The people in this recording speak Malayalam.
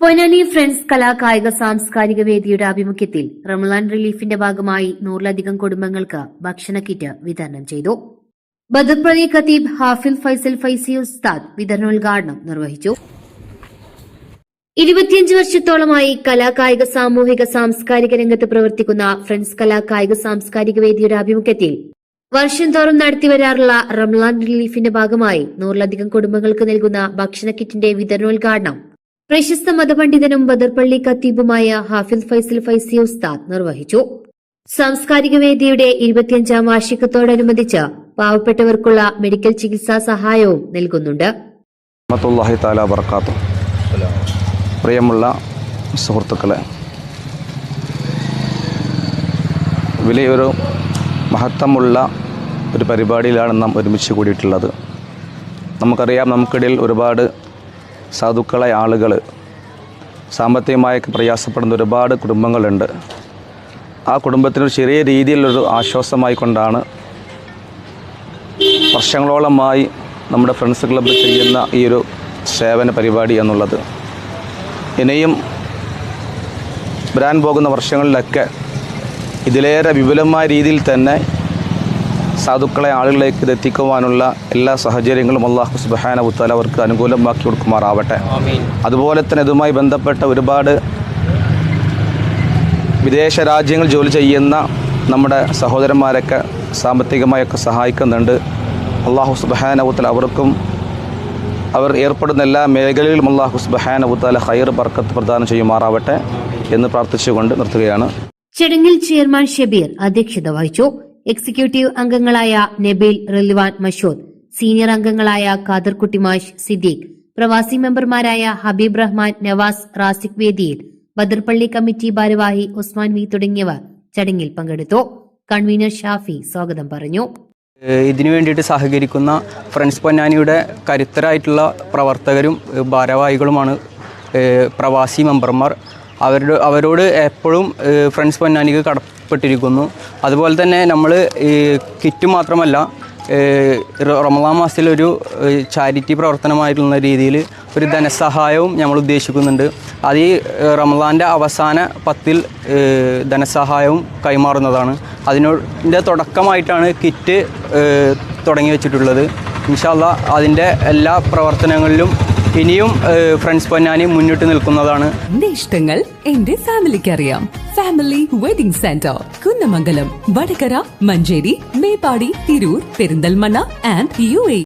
പൊന്നാനി ഫ്രണ്ട്സ് കലാ കായിക സാംസ്കാരിക വേദിയുടെ ആഭിമുഖ്യത്തിൽ റംലാൻ റിലീഫിന്റെ ഭാഗമായി നൂറിലധികം കുടുംബങ്ങൾക്ക് ഭക്ഷണ കിറ്റ് വിതരണം ചെയ്തു. ബദർപ്രതി ഖത്തീബ് ഹാഫിൽ ഫൈസൽ ഫൈസി ഉസ്താദ് വിതരണോദ്ഘാടനം നിർവഹിച്ചു. ഇരുപത്തിയഞ്ച് വർഷത്തോളമായി കലാ കായിക സാമൂഹിക സാംസ്കാരിക രംഗത്ത് പ്രവർത്തിക്കുന്ന ഫ്രണ്ട്സ് കലാ കായിക സാംസ്കാരിക വേദിയുടെ ആഭിമുഖ്യത്തിൽ വർഷം തോറും നടത്തിവരാറുള്ള റംലാൻ റിലീഫിന്റെ ഭാഗമായി നൂറിലധികം കുടുംബങ്ങൾക്ക് നൽകുന്ന ഭക്ഷണ കിറ്റിന്റെ വിതരണോദ്ഘാടനം പ്രശസ്ത മതപണ്ഡിതനും ബദർപള്ളി ഖത്തീബുമായ ഹാഫിൽ ഫൈസൽ ഫൈസി ഉസ്താദ് നിർവഹിച്ചു. സാംസ്കാരിക വേദിയുടെ ഇരുപത്തിയഞ്ചാം വാർഷികത്തോടനുബന്ധിച്ച് പാവപ്പെട്ടവർക്കുള്ള മെഡിക്കൽ ചികിത്സാ സഹായവും നൽകുന്നുണ്ട്. പ്രിയമുള്ള സുഹൃത്തുക്കളെ വലിയൊരു മഹത്വമുള്ള ഒരു പരിപാടിയിലാണ് നാം ഒരുമിച്ച് കൂടിയിട്ടുള്ളത്. നമുക്കറിയാം നമുക്കിടയിൽ ഒരുപാട് സാധുക്കളായ ആളുകൾ സാമ്പത്തികമായൊക്കെ പ്രയാസപ്പെടുന്ന ഒരുപാട് കുടുംബങ്ങളുണ്ട്. ആ കുടുംബത്തിനൊരു ചെറിയ രീതിയിലൊരു ആശ്വാസമായി കൊണ്ടാണ് വർഷങ്ങളോളമായി നമ്മുടെ ഫ്രണ്ട്സ് ക്ലബ്ബ് ചെയ്യുന്ന ഈ ഒരു സേവന പരിപാടി എന്നുള്ളത്. ഇനിയും വരാൻ പോകുന്ന വർഷങ്ങളിലൊക്കെ ഇതിലേറെ വിപുലമായ രീതിയിൽ തന്നെ സാധുക്കളെ ആളുകളിലേക്ക് ഇത് എത്തിക്കുവാനുള്ള എല്ലാ സാഹചര്യങ്ങളും അള്ളാഹു സുബഹാന ഉത്താല അവർക്ക് അനുകൂലമാക്കി കൊടുക്കുമാറാവട്ടെ. അതുപോലെ തന്നെ ഇതുമായി ബന്ധപ്പെട്ട ഒരുപാട് വിദേശ രാജ്യങ്ങൾ ജോലി ചെയ്യുന്ന നമ്മുടെ സഹോദരന്മാരൊക്കെ സാമ്പത്തികമായൊക്കെ സഹായിക്കുന്നുണ്ട്. അള്ളാഹു സുബഹാനവുത്തൽ അവർക്കും അവർ ഏർപ്പെടുന്ന എല്ലാ മേഖലയിലും അള്ളാഹു സുബഹാനവുത്തല ഹൈർ ബർക്കത്ത് പ്രദാനം ചെയ്യുമാറാവട്ടെ എന്ന് പ്രാർത്ഥിച്ചുകൊണ്ട് നിർത്തുകയാണ്. ചടങ്ങിൽ ചെയർമാൻ ഷബീർ അധ്യക്ഷത വഹിച്ചു. എക്സിക്യൂട്ടീവ് അംഗങ്ങളായ നബീൽ റിൽവാൻ മഷൂദ് സീനിയർ അംഗങ്ങളായ ഖാദർ കുട്ടിമാഷ് സിദ്ദീഖ് പ്രവാസി മെമ്പർമാരായ ഹബീബ് റഹ്മാൻ നവാസ് റാസിഖ് വേദിയിൽ ബദർപള്ളി കമ്മിറ്റി ഭാരവാഹി ഉസ്മാൻ വി തുടങ്ങിയവർ ചടങ്ങിൽ പങ്കെടുത്തു. കൺവീനർ ഷാഫി സ്വാഗതം പറഞ്ഞു. ഇതിനു വേണ്ടിയിട്ട് സഹകരിക്കുന്ന ഫ്രണ്ട്സ് പൊന്നാനിയുടെ കരുത്തരായിട്ടുള്ള പ്രവർത്തകരും ഭാരവാഹികളുമാണ് പ്രവാസി മെമ്പർമാർ. അവരുടെ അവരോട് എപ്പോഴും ഫ്രണ്ട്സ് പൊന്നാനിക്ക് കടപ്പെട്ടിരിക്കുന്നു അതുപോലെ തന്നെ നമ്മൾ ഈ കിറ്റ് മാത്രമല്ല റമദാൻ മാസത്തിലൊരു ചാരിറ്റി പ്രവർത്തനമായിട്ടുള്ള രീതിയിൽ ഒരു ധനസഹായവും നമ്മൾ ഉദ്ദേശിക്കുന്നുണ്ട്. അത് ഈ റമദാന്റെ അവസാന പത്തിൽ ധനസഹായവും കൈമാറുന്നതാണ്. അതിനോടെ തുടക്കമായിട്ടാണ് കിറ്റ് തുടങ്ങി വെച്ചിട്ടുള്ളത്. ഇൻഷാല്ല അതിന്റെ എല്ലാ പ്രവർത്തനങ്ങളിലും ഇനിയും ഫ്രണ്ട്സ് പൊന്നാനി മുന്നിട്ട് നിൽക്കുന്നതാണ്. എന്റെ ഇഷ്ടങ്ങൾ എന്റെ ഫാമിലിക്ക് അറിയാം family wedding centre Kunnamangalam Vadakara Manjeri Meppadi Tirur Perinthalmanna and U A